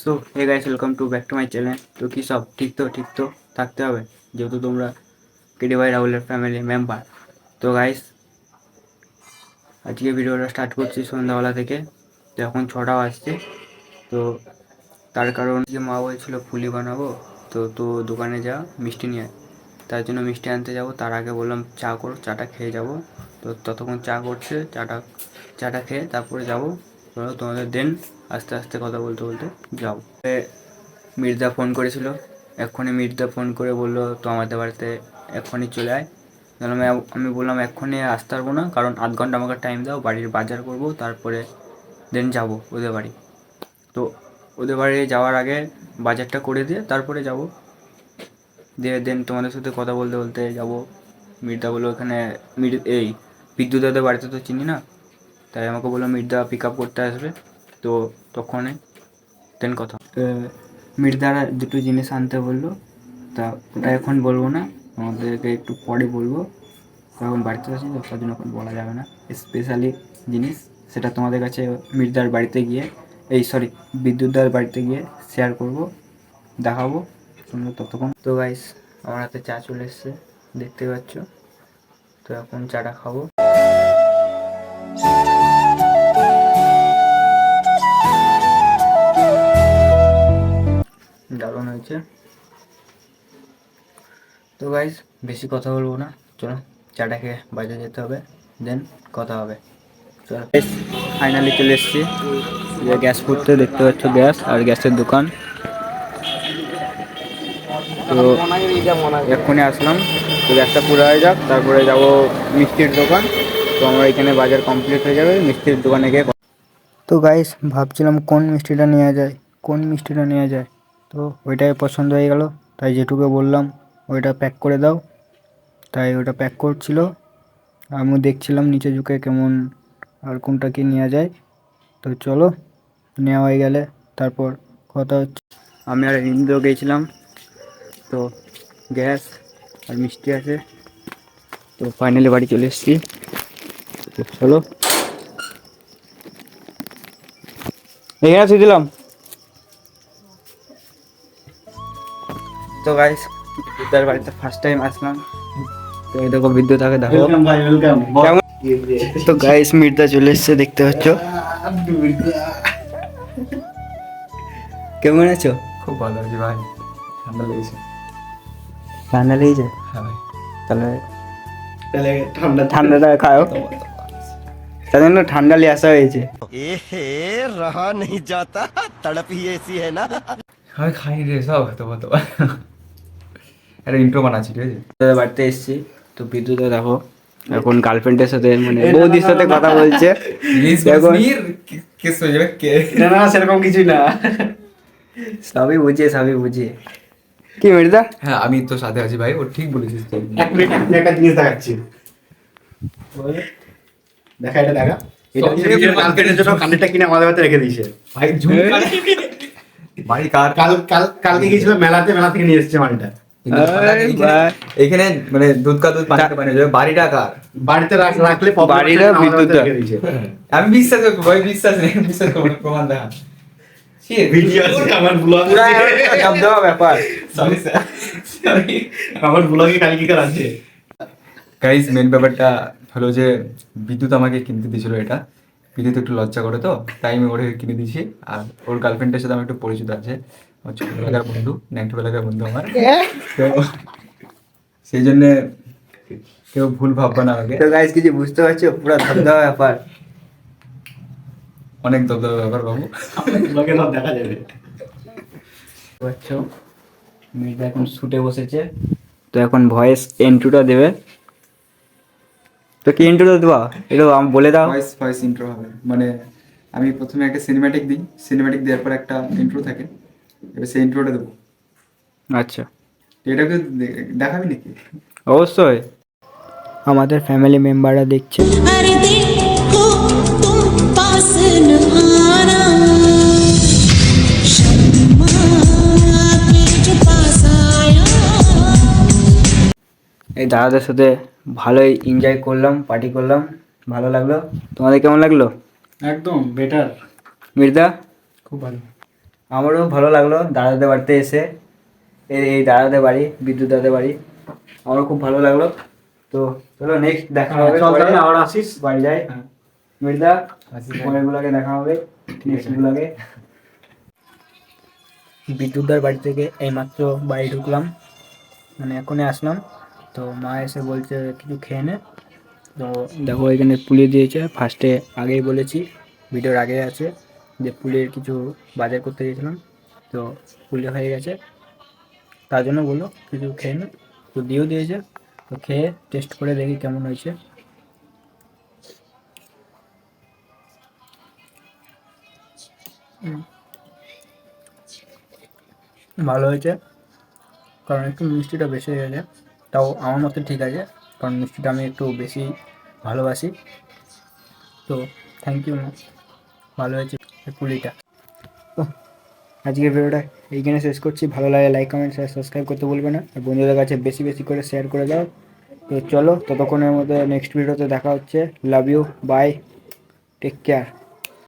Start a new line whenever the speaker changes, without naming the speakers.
So hey guys welcome to back to my channel তো কী সব? ঠিক তো? ঠিক তো? থাকতে হবে, যেহেতু তোমরা কেডি ভাই রাহুলের ফ্যামিলি মেম্বার তো গাইস আজকে ভিডিওটা স্টার্ট করছি সন্ধ্যাবেলা থেকে। তো এখন ছটা বাজছে তো তার কারণ যে মা বলছিল ফুলি বানাবো, তো তো দোকানে যা, মিষ্টি নিয়ে তার জন্য মিষ্টি আনতে যাব। তার আগে বললাম চা করো, চাটা খেয়ে যাব। তো ততক্ষণ চা করছে, চাটা চাটা খেয়ে তারপরে যাব। চলো তোমাদের দেন আস্তে আস্তে কথা বলতে বলতে যাও। মির্জা ফোন করেছিল, এক্ষুনি মির্জা ফোন করে বলল, তো আমাদের বাড়িতে এক্ষুনি চলে আয়। "এ- আমি বললাম, এক্ষুনি আসতে পারব না, কারণ আধ ঘণ্টা আমাকে টাইম দাও, বাড়ির বাজার করব, তারপরে দেন যাব ওদের বাড়ি। তো ওদের বাড়ি যাওয়ার আগে বাজারটা করে দিয়ে তারপরে যাব। দিয়ে দেন তোমাদের সাথে কথা বলতে বলতে যাব। মির্জা বলল এখানে মির, এই বিদ্যুৎ দাদের বাড়িতে তো চিনি না? তাই আমাকে বলল, মির্দা পিক আপ করতে আসবে। তো তখনই দেন কথা মির্জারা দুটো জিনিস আনতে বলল, তা ওটা এখন বলব না, আমাদেরকে একটু পরে বলব। কারণ বাড়িতে আছি তো, তার জন্য এখন বলা যাবে না। স্পেশালি জিনিস, সেটা তোমাদের কাছে মির্জার বাড়িতে গিয়ে, এই সরি বিদ্যুৎদার বাড়িতে গিয়ে শেয়ার করব, দেখাবো তোমরা ততক্ষণ। তো গাইস আমার হাতে চা চলে এসছে, দেখতে পাচ্ছ? তো এখন চাটা খাব। হয়েছে তো গাইস বেশি কথা বলব না। চলো চাটা খেয়ে বাজারে যেতে হবে দেন কথা হবে। চলো। ফাইনালি চলে এসেছি। যে গ্যাস ফুটতে দেখতে পাচ্ছ গ্যাস আর গ্যাসের দোকান। তো এক্ষুনি আসলাম। তো গ্যাসটা পুরো হয়ে যাক তারপরে যাব মিষ্টির দোকান। তো আমার এখানে বাজার কমপ্লিট হয়ে যাবে মিষ্টির দোকানে গিয়ে তো গাইস ভাবছিলাম কোন মিষ্টিটা নেওয়া যায় কোন মিষ্টিটা নেওয়া যায়। তো ওইটাই পছন্দ হয়ে গেল। তাই যেটুকু বললাম, ওইটা প্যাক করে দাও। তাই ওটা প্যাক করছিল। আমি দেখছিলাম নিচে ঝুঁকে কেমন আর কোনটা কি নেওয়া যায়। তো চলো, নেওয়া হয়ে গেলে তারপর কথা হচ্ছে। আমি আর ইন্দ্র গিয়েছিলাম তো গ্যাস আর মিষ্টি আছে। তো ফাইনালি বাড়ি চলে এসেছি। চলো। এখানে আছে দিলাম। তো গাইস বিদ্যুতার বাড়িতে ফার্স্ট টাইম আসলাম। তো এই দেখো বিদ্যুৎ আগে দেখো তো গাইস মির্জা চলে এসছে দেখতে পাচ্ছ? কেমন আছো?
খুব ভালো আছি ভাই। ঠান্ডা লেগেছে।
ঠান্ডা লেগেছে?
হ্যাঁ
তাহলে
তাহলে ঠান্ডা
ঠান্ডাটা খাও। তার জন্য ঠান্ডা নিয়ে আসা হয়েছে।
হে রহা নেই যাতা তড়প হি এসি হ্যাঁ না?
হ্যাঁ, খাই রে সব। তো তো। একটা ইন্ট্রো বানাচ্ছি ঠিক আছে?
তোদের বাড়িতে এসেছি তো বিদ্যুৎ দেখো এখন গার্লফ্রেন্ডের সাথে মানে বৌদির সাথে কথা বলছে।
হয়ে
না না সেরকম কিছুই না।
সবই বুঝিয়ে সবই বুঝিয়ে। কি মির্জা
হ্যাঁ আমি তো সাথে আছি ভাই ও ঠিক বলেছিস তো।
এক মিনিট একটা জিনিস দেখাচ্ছি। দেখা এটা দেখা। এটা গার্লফ্রেন্ডের জন্য কানেরটা কিনে আমাদের হাতে রেখে দিয়েছে।
ভাই ভাই
কাল কাল কালকে গিয়েছিল মেলাতে মেলা থেকে নিয়ে এসেছে
ভাই।
এখানে মানে দুধ কা দুধ পানি কা পানি হয়ে বাড়িটা কার?
বাড়িতে রাখ- রাখলে
বাড়িটা বিদ্যুৎ
আমি বিশ্বাস করব ভাই বিশ্বাস নেই বিশ্বাস করব প্রমাণ দেখা মেন ব্যাপারটা হলো যে বিদ্যুৎ আমাকে কিনতে দিয়েছিল এটা। বিদ্যুৎ একটু লজ্জা করে তো তাই আমি ওরে কিনে দিয়েছি। আর ওর গার্লফ্রেন্ডের সাথে আমার একটু পরিচিত আছে। ছোটবেলাকার বন্ধু ন্যাংটোবেলাকার বন্ধু আমার। তো সেই জন্যে কেউ ভুল ভাববে না আমাকে
তো গাইস কিছু বুঝতে পারছ? পুরো ধবধবা ব্যাপার।
অনেক দবদবা ব্যাপার বাবু।
ব্লগে সব দেখা যাবে।
পাচ্ছ? মির্জা এখন শুটে বসেছে। তো এখন ভয়েস এন্ট্রোটা দেবে। তো কি এন্ট্রোটা দেওয়া এটা আম- বলে দাও।
ভয়েস ভয়েস ইন্ট্রো হবে। মানে আমি প্রথমে একটা সিনেম্যাটিক দিই। সিনেম্যাটিক দেওয়ার পর একটা ইন্ট্রো থাকে। এবার দেবো।
আচ্ছা।
এটাকে দেখাবি নাকি?
অবশ্যই। আমাদের ফ্যামিলি মেম্বাররা দেখছে। এই দাদাদের সাথে ভালোই এনজয় করলাম পার্টি করলাম ভালো লাগল। তোমাদের কেমন লাগল?
একদম বেটার
মির্দা?
খুব ভালো।
আমারও ভালো লাগল দাদাদের বাড়িতে এসে এই এই দাদাদের বাড়ি বিদ্যুৎ দাদাদের বাড়ি আমারও খুব ভালো লাগল। তো চলো নেক্সট দেখা হবে
চল তাহলে আবার আসিস।
বাড়ি যাই।
হ্যাঁ।
মির্দা
আসিস।
পরের গুলাকে দেখা হবে নেক্সট গুলাকে বিদ্যুৎদার বাড়ি থেকে এইমাত্র বাড়ি ঢুকলাম। মানে এখনই আসলাম। তো মা এসে বলছে কিছু খেয়ে নে। তো দেখো এখানে পুলি দিয়েছে। ফার্স্টে আগেই বলেছি ভিডিওর আগে আছে। যে পুলির কিছু বাজার করতে গেছিলাম তো পুলি হয়ে গেছে। তার জন্য বলল, কিছু খেয়ে নে। তো দিয়েও দিয়েছে। তো খেয়ে টেস্ট করে দেখি কেমন হয়েছে। ভালো হয়েছে। কারণ একটু মিষ্টিটা বেশি হয়ে গেছে। তাও আমার মতে ঠিক আছে। কারণ মিষ্টিটা আমি একটু বেশি ভালোবাসি। তো থ্যাংক ইউ ভালো হয়েছে। পুলিটা তো, আজকের ভিডিওটা এইখানে শেষ করছি। ভালো লাগে লাইক কমেন্ট শেয়ার সাবস্ক্রাইব করতে বলবে না। আর বন্ধুদের কাছে বেশি বেশি করে শেয়ার করে দাও। তো চলো, ততক্ষণের মধ্যে নেক্সট ভিডিওতে দেখা হচ্ছে। Love you bye take care